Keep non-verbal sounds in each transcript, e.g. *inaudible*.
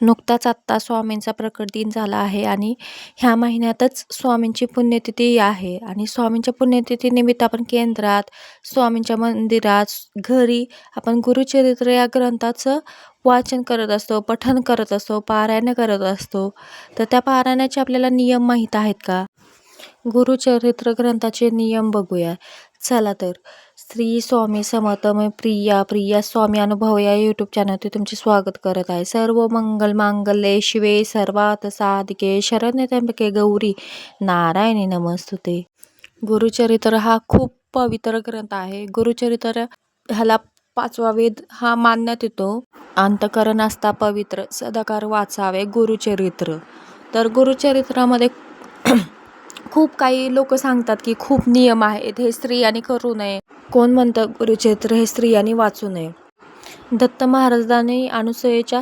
नुकताच आत्ता स्वामींचा प्रकट दिन झाला आहे आणि ह्या महिन्यातच स्वामींची पुण्यतिथी आहे. आणि स्वामींच्या पुण्यतिथीनिमित्त आपण केंद्रात स्वामींच्या मंदिरात घरी आपण गुरुचरित्र या ग्रंथाचं वाचन करत असतो पठन करत असतो पारायण करत असतो. तर त्या पारायणाचे आपल्याला नियम माहीत आहेत का? गुरुचरित्र ग्रंथाचे नियम बघूया. चला तर श्री स्वामी समर्थ मी प्रिया प्रिया स्वामी अनुभव या यूट्यूब चॅनलवरती तुमचे स्वागत करत आहे. सर्व मंगल मांगल्ये शिवे सर्वात साधिके शरण्य त्र्यंबके गौरी नारायणी नमस्तुते. गुरुचरित्र हा खूप पवित्र ग्रंथ आहे. गुरुचरित्र ह्याला पाचवा वेद हा मानण्यात येतो. अंतकरण असता पवित्र सदाकार वाचावे गुरुचरित्र. तर गुरुचरित्रामध्ये *clears throat* खूप काही लोक सांगतात की खूप नियम आहेत हे स्त्रियांनी करू नये. कोण म्हणतं गुरुचरित्र हे स्त्रियांनी वाचू नये. दत्त महाराजांनी अनुसयेच्या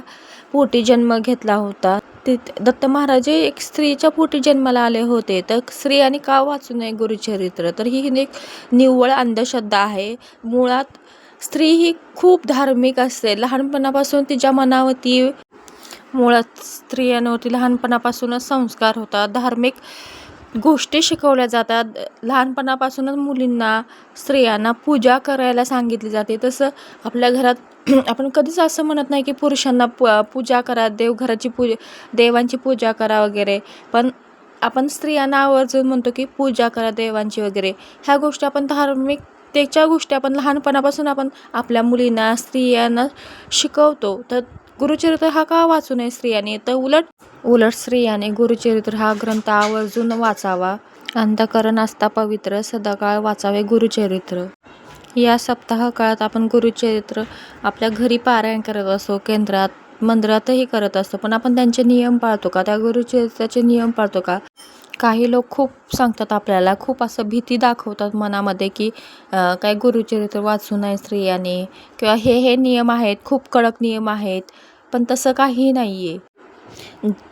पोटी जन्म घेतला होता. ते दत्त महाराज हे एक स्त्रीच्या पोटी जन्माला आले होते. तर स्त्रियांनी का वाचू नये गुरुचरित्र? तर ही एक निव्वळ अंधश्रद्धा आहे. मुळात स्त्री ही खूप धार्मिक असते. लहानपणापासून तिच्या मनावरती मुळात स्त्रियांवरती लहानपणापासूनच संस्कार होतात. धार्मिक गोष्टी शिकवल्या जातात. लहानपणापासूनच मुलींना स्त्रियांना पूजा करायला सांगितली जाते. तसं आपल्या घरात *clears throat* आपण कधीच असं म्हणत नाही की पुरुषांना प पूजा करा देवघराची पूज देवांची पूजा करा वगैरे. पण आपण स्त्रियांना आवर्जून म्हणतो की पूजा करा देवांची वगैरे. ह्या गोष्टी आपण धार्मिक त्याच्या गोष्टी आपण लहानपणापासून आपण आपल्या मुलींना स्त्रियांना शिकवतो. तर गुरुचरित्र हा का वाचू नये स्त्रियांनी? तर उलट उलट स्त्रियाने गुरुचरित्र हा ग्रंथ आवर्जून वाचावा. अंतकरण असता पवित्र सदाकाळ वाचावे गुरुचरित्र. या सप्ताह काळात आपण गुरुचरित्र आपल्या घरी पारायण करत असतो केंद्रात मंदिरातही करत असतो. पण आपण त्यांचे नियम पाळतो का? त्या गुरुचरित्राचे नियम पाळतो का? काही लोक खूप सांगतात आपल्याला खूप असं भीती दाखवतात मनामध्ये की काय गुरुचरित्र वाचू नये स्त्रियाने. किंवा हे हे नियम आहेत खूप कडक नियम आहेत पण तसं काही नाही आहे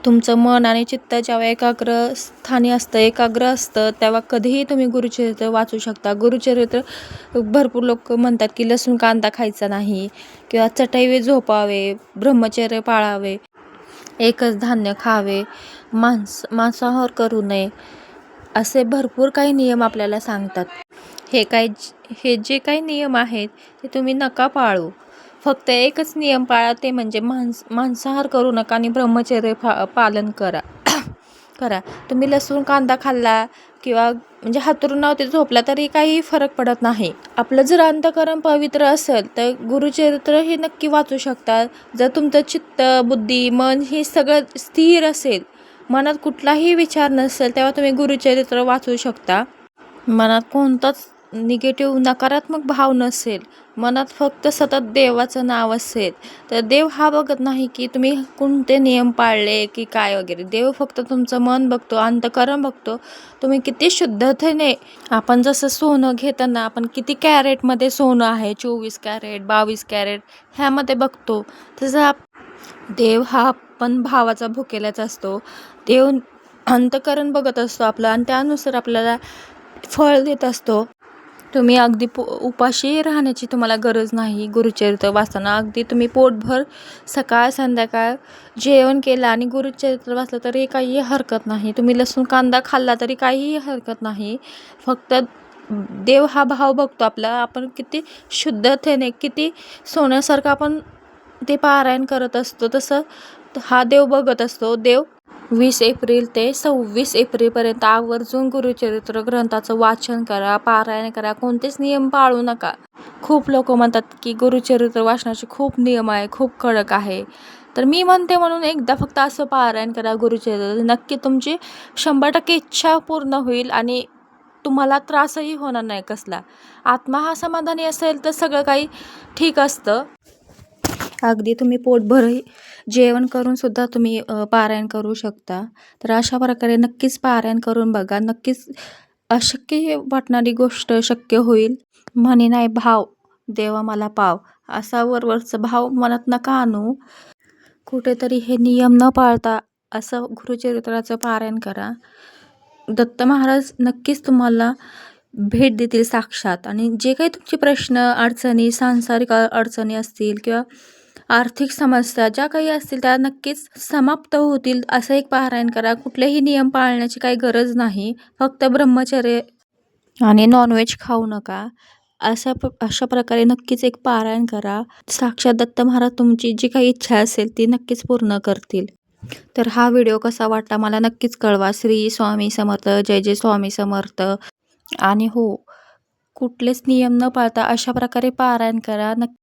तुमचं मन आणि चित्त जेव्हा एकाग्र स्थानी असतं एकाग्र असतं तेव्हा कधीही तुम्ही गुरुचरित्र वाचू शकता. गुरुचरित्र भरपूर लोक म्हणतात की लसूण कांदा खायचा नाही किंवा चटईवे झोपावे ब्रह्मचर्य पाळावे एकच धान्य खावे मांस मांसाहार करू नये असे भरपूर काही नियम आपल्याला सांगतात. हे काय हे जे काही नियम आहेत ते तुम्ही नका पाळू. फक्त एकच नियम पाळा ते म्हणजे मांस मांसाहार करू नका आणि ब्रह्मचर्य फा पालन करा. *coughs* करा. तुम्ही लसूण कांदा खाल्ला किंवा म्हणजे हातरुणावरती झोपला तरी काही फरक पडत नाही. आपलं जर अंतकरण पवित्र असेल तर गुरुचरित्र हे नक्की वाचू शकता. जर तुमचं चित्त बुद्धी मन हे सगळं स्थिर असेल मनात कुठलाही विचार नसेल तेव्हा तुम्ही गुरुचरित्र वाचू शकता. मनात कोणताच निगेटिव्ह नकारात्मक भाव नसेल मनात फक्त सतत देवाचं नाव असेल तर देव हा बघत नाही की तुम्ही कोणते नियम पाळले की काय वगैरे. देव फक्त तुमचं मन बघतो अंतकरण बघतो. तुम्ही किती शुद्धतेने आपण जसं सोनं घेताना आपण किती कॅरेटमध्ये सोनं आहे चोवीस कॅरेट बावीस कॅरेट ह्यामध्ये बघतो तसं देव हा पण भावाचा भुकेलाच असतो. देव अंतकरण बघत असतो आपलं आणि त्यानुसार आपल्याला फळ देत असतो. तुम्ही अगदी पो उपाशी राहण्याची तुम्हाला गरज नाही. गुरुचरित्र वाचताना अगदी तुम्ही पोटभर सकाळ संध्याकाळ जेवण केलं आणि गुरुचरित्र वाचलं तरी काही हरकत नाही. तुम्ही लसूण कांदा खाल्ला तरी काहीही हरकत नाही. फक्त देव हा भाव बघतो आपला. आपण किती शुद्धतेने किती सोन्यासारखं आपण ते पारायण करत असतो तसं हा देव बघत असतो. देव वीस एप्रिल ते सव्वीस एप्रिलपर्यंत आवर्जून गुरुचरित्र ग्रंथाचं वाचन करा पारायण करा कोणतेच नियम पाळू नका. खूप लोक म्हणतात की गुरुचरित्र वाचनाचे खूप नियम आहे खूप कडक आहे. तर मी म्हणते म्हणून एकदा फक्त असं पारायण करा गुरुचरित्र. नक्की तुमची शंभर टक्के इच्छा पूर्ण होईल आणि तुम्हाला त्रासही होणार नाही कसला. आत्मा हा समाधानी असेल तर सगळं काही ठीक असतं. अगदी तुम्ही पोटभरही जेवण करून सुद्धा तुम्ही पारायण करू शकता. तर अशा प्रकारे नक्कीच पारायण करून बघा. नक्कीच अशक्य वाटणारी गोष्ट शक्य होईल. म्हणे नाही भाव. देवा मला पाव. असा वरवरचा भाव मनात नका आणू. कुठेतरी हे नियम न पाळता असं गुरुचरित्राचं पारायण करा. दत्त महाराज नक्कीच तुम्हाला भेट देतील साक्षात. आणि जे काही तुमचे प्रश्न अडचणी सांसारिक अडचणी असतील किंवा आर्थिक समस्या ज्या काही असतील त्या नक्कीच समाप्त होतील असं एक पारायण करा. कुठलेही नियम पाळण्याची काही गरज नाही. फक्त ब्रह्मचर्य आणि नॉनव्हेज खाऊ नका. अशा प अशा प्रकारे नक्कीच एक पारायण करा. साक्षात दत्त महाराज तुमची जी काही इच्छा असेल ती नक्कीच पूर्ण करतील. तर हा व्हिडिओ कसा वाटला मला नक्कीच कळवा. श्री स्वामी समर्थ जय जय स्वामी समर्थ. आणि हो कुठलेच नियम न पाळता अशा प्रकारे पारायण करा. नक्की